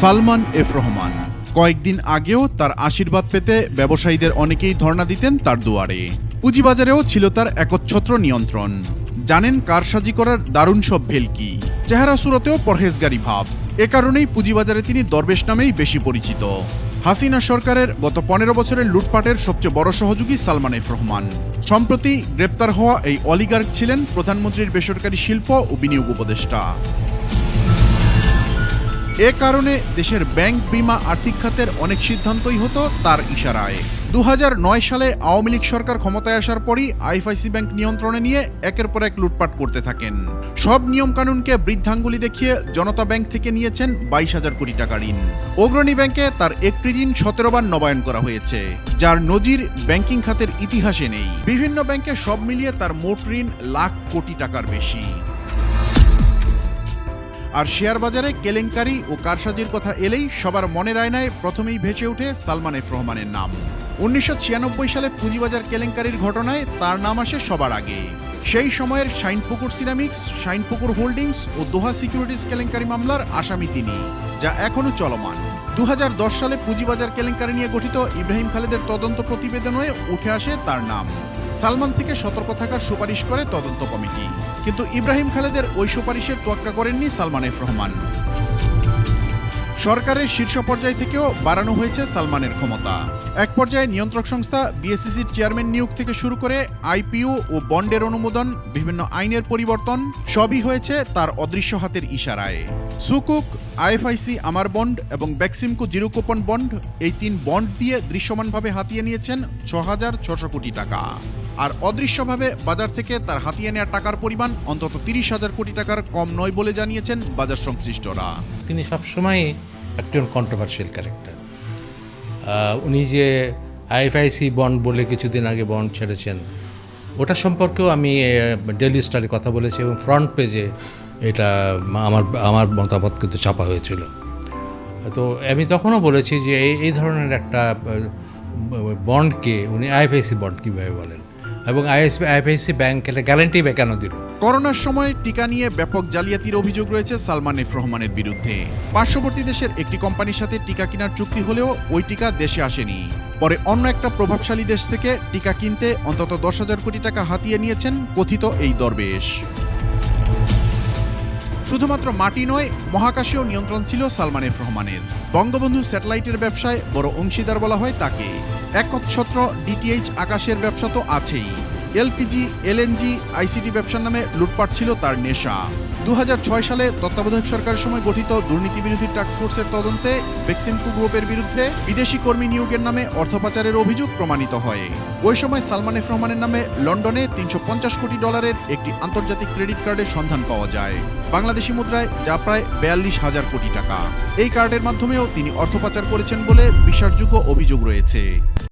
Salman F Rahman. কয়েকদিন আগেও তার আশীর্বাদ পেতে ব্যবসায়ীদের অনেকেই ধর্ণা দিতেন তার দুয়ারে। পুঁজিবাজারেও ছিল তার একচ্ছত্র নিয়ন্ত্রণ। জানেন কারসাজি করার দারুণ সব ভেলকি চেহারা সুরতেও পরহেজগারি ভাব। এ কারণেই পুঁজিবাজারে তিনি দরবেশ নামেই বেশি পরিচিত। হাসিনা সরকারের গত পনেরো বছরের লুটপাটের সবচেয়ে বড় সহযোগী সালমান এফ রহমান। সম্প্রতি গ্রেপ্তার হওয়া এই অলিগার্ক ছিলেন প্রধানমন্ত্রীর বেসরকারি শিল্প ও বিনিয়োগ উপদেষ্টা। এ কারণে দেশের ব্যাংক বিমা আর্থিক খাতের অনেক সিদ্ধান্তই হতো তার ইশারায়। দু হাজার নয় সালে আওয়ামী লীগ সরকার ক্ষমতায় আসার পরই আইএফআইসি ব্যাংক নিয়ন্ত্রণে নিয়ে একের পর এক লুটপাট করতে থাকেন। সব নিয়মকানুনকে বৃদ্ধাঙ্গুলি দেখিয়ে জনতা ব্যাংক থেকে নিয়েছেন বাইশ হাজার কোটি টাকা ঋণ। অগ্রণী ব্যাংকে তার একটি ঋণ সতেরো বার নবায়ন করা হয়েছে, যার নজির ব্যাংকিং খাতের ইতিহাসে নেই। বিভিন্ন ব্যাংকে সব মিলিয়ে তার মোট ঋণ লাখ কোটি টাকার বেশি। আর শেয়ার বাজারে কেলেঙ্কারি ও কারসাজির কথা এলেই সবার মনের আয়নায় প্রথমেই ভেসে ওঠে সালমান এফ রহমানের নাম। উনিশশো ছিয়ানব্বই সালে পুঁজিবাজার কেলেঙ্কারির ঘটনায় তার নাম আসে সবার আগে। সেই সময়ের শাইনপুকুর সিরামিক্স, শাইনপুকুর হোল্ডিংস ও দোহা সিকিউরিটিজ কেলেঙ্কারি মামলার আসামি তিনি, যা এখনও চলমান। দু হাজার দশ সালে পুঁজিবাজার কেলেঙ্কারি নিয়ে গঠিত ইব্রাহিম খালেদের তদন্ত প্রতিবেদনে উঠে আসে তার নাম। সালমান থেকে সতর্ক থাকার সুপারিশ করে তদন্ত কমিটি। কিন্তু ইব্রাহিম খালেদের ওই সুপারিশের তোয়াক্কা করেননি সালমান এফ রহমান। সরকারের শীর্ষ পর্যায় থেকেও বাড়ানো হয়েছে সালমানের ক্ষমতা। এক পর্যায়ে নিয়ন্ত্রক সংস্থা বিএসসিসির চেয়ারম্যান নিয়োগ থেকে শুরু করে আইপিও ও বন্ডের অনুমোদন, বিভিন্ন আইনের পরিবর্তন, সবই হয়েছে তার অদৃশ্য হাতের ইশারায়। সুকুক, আইএফআইসি, আমার বন্ড এবং ব্যাক্সিমকো জিরো কুপন বন্ড এই তিন বন্ড দিয়ে দৃশ্যমানভাবে হাতিয়ে নিয়েছেন ছ হাজার ছশো কোটি টাকা। আর অদৃশ্যভাবে বাজার থেকে তার হাতিয়ে নেওয়া টাকার পরিমাণ অন্তত তিরিশ হাজার কোটি টাকার কম নয় বলে জানিয়েছেন বাজার সংশ্লিষ্টরা। তিনি সবসময় একজন কন্ট্রোভার্সিয়াল ক্যারেক্টার উনি যে আইএফআইসি বন্ড বলে কিছুদিন আগে বন্ড ছেড়েছেন, ওটা সম্পর্কেও আমি ডেলি স্টারে কথা বলেছি এবং ফ্রন্ট পেজে এটা আমার আমার মতামত কিন্তু চাপা হয়েছিল। তো আমি তখনও বলেছি যে এই ধরনের একটা বন্ডকে উনি আইএফআইসি বন্ড কীভাবে বলেন? এবং আইএসপি আইএফআইসি ব্যাংক এটা গ্যারান্টি কেন দিল? করোনার সময় টিকা নিয়ে ব্যাপক জালিয়াতির অভিযোগ রয়েছে সালমান এফ রহমানের বিরুদ্ধে। পার্শ্ববর্তী দেশের একটি কোম্পানির সাথে টিকা কেনার চুক্তি হলেও ওই টিকা দেশে আসেনি। পরে অন্য একটা প্রভাবশালী দেশ থেকে টিকা কিনতে অন্তত দশ হাজার কোটি টাকা হাতিয়ে নিয়েছেন কথিত এই দরবেশ। শুধুমাত্র মাটি নয় মহাকাশেও নিয়ন্ত্রণ ছিল সালমান এফ রহমানের। বঙ্গবন্ধু স্যাটেলাইটের ব্যবসায় বড় অংশীদার বলা হয় তাকে। একচ্ছত্র ডিটিএইচ আকাশের ব্যবসা তো আছেই। এলপিজি, এলএনজি, আইসিটি ব্যবসার নামে লুটপাট ছিল তার নেশা। দু হাজার ছয় সালে তত্ত্বাবধায়ক সরকারের সময় গঠিত দুর্নীতি বিরোধী টাস্কফোর্সের তদন্তে বেক্সিমকো গ্রুপের বিরুদ্ধে বিদেশি কর্মী নিয়োগের নামে অর্থ পাচারের অভিযোগ প্রমাণিত হয়। ওই সময় সালমান এফ রহমানের নামে লন্ডনে তিনশো পঞ্চাশ কোটি ডলারের একটি আন্তর্জাতিক ক্রেডিট কার্ডের সন্ধান পাওয়া যায়। বাংলাদেশি মুদ্রায় যা প্রায় বিয়াল্লিশ হাজার কোটি টাকা। এই কার্ডের মাধ্যমেও তিনি অর্থ পাচার করেছেন বলে বিশ্বাসযোগ্য অভিযোগ রয়েছে।